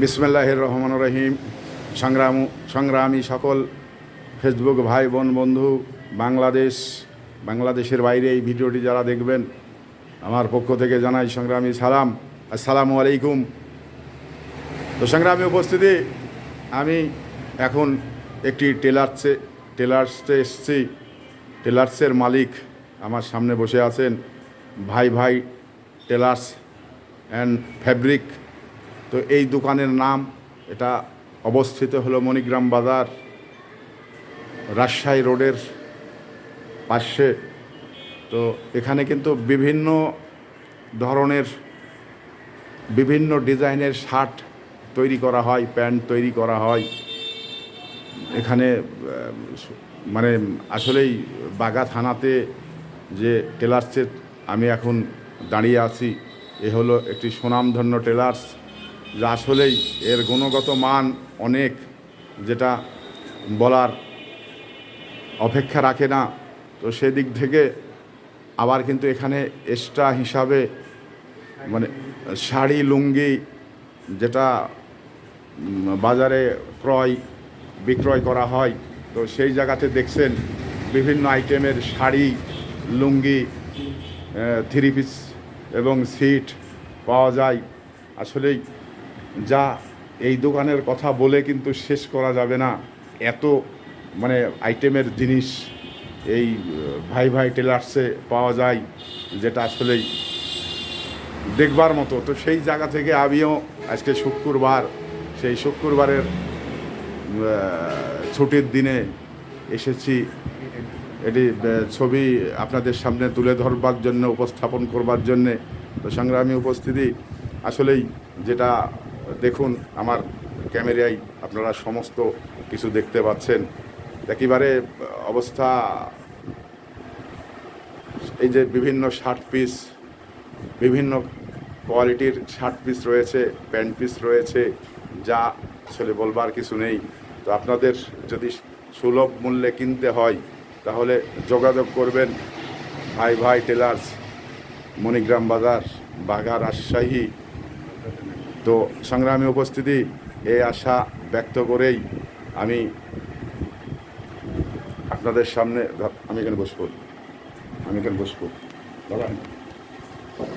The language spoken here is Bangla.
বিসমিল্লাহ রহমান রহিম। সংগ্রাম, সংগ্রামী সকল ফেসবুক ভাই, বোন, বন্ধু, বাংলাদেশ, বাংলাদেশের বাইরে এই ভিডিওটি যারা দেখবেন, আমার পক্ষ থেকে জানাই সংগ্রামী সালাম। আসসালামু আলাইকুম। তো সংগ্রামী উপস্থিতি, আমি এখন একটি টেলার্সে টেলার্সে এসছি। টেলার্সের মালিক আমার সামনে বসে আছেন ভাই ভাই টেলার্স অ্যান্ড ফ্যাব্রিক। তো এই দোকানের নাম এটা অবস্থিত হলো মণিগ্রাম বাজার, রাজশাহী রোডের পাশে। তো এখানে কিন্তু বিভিন্ন ধরনের বিভিন্ন ডিজাইনের শার্ট তৈরি করা হয়, প্যান্ট তৈরি করা হয়। এখানে মানে আসলেই বাগা থানাতে যে টেলার্সের আমি এখন দাঁড়িয়ে আছি, এ হলো একটি সুনামধন্য টেলার্স। আসলেই এর গুণগত মান অনেক, যেটা বলার অপেক্ষা রাখে না। তো সেদিক থেকে আবার কিন্তু এখানে এক্সট্রা হিসাবে মানে শাড়ি, লুঙ্গি যেটা বাজারে ক্রয়, বিক্রয় করা হয়, তো সেই জায়গাতে দেখছেন বিভিন্ন আইটেমের শাড়ি, লুঙ্গি থ্রি পিস এবং সিট পাওয়া যায়। আসলেই যা এই দোকানের কথা বলে কিন্তু শেষ করা যাবে না। এত মানে আইটেমের জিনিস এই ভাই ভাই টেলার্সে পাওয়া যায়, যেটা আসলেই দেখবার মতো। তো সেই জায়গা থেকে আমিও আজকে শুক্রবার, সেই শুক্রবারের ছুটির দিনে এসেছি। এটি ছবি আপনাদের সামনে তুলে ধরবার জন্য, উপস্থাপন করবার জন্যে। তো সংগ্রামী উপস্থিতি আসলেই যেটা দেখুন, আমার ক্যামেরায় আপনারা সমস্ত কিছু দেখতে পাচ্ছেন। একেবারে অবস্থা, এই যে বিভিন্ন শার্ট পিস বিভিন্ন কোয়ালিটির শার্ট পিস রয়েছে প্যান্ট পিস রয়েছে, যা আসলে বলবার কিছু নেই। তো আপনাদের যদি সুলভ মূল্যে কিনতে হয়, তাহলে যোগাযোগ করবেন ভাই ভাই টেলার্স, মণিগ্রাম বাজার, বাঘা রাজশাহী তো সংগ্রামী উপস্থিতি এই আশা ব্যক্ত করেই আমি আপনাদের সামনে আমি এখানে বসবো। আমি এখানে বসবো।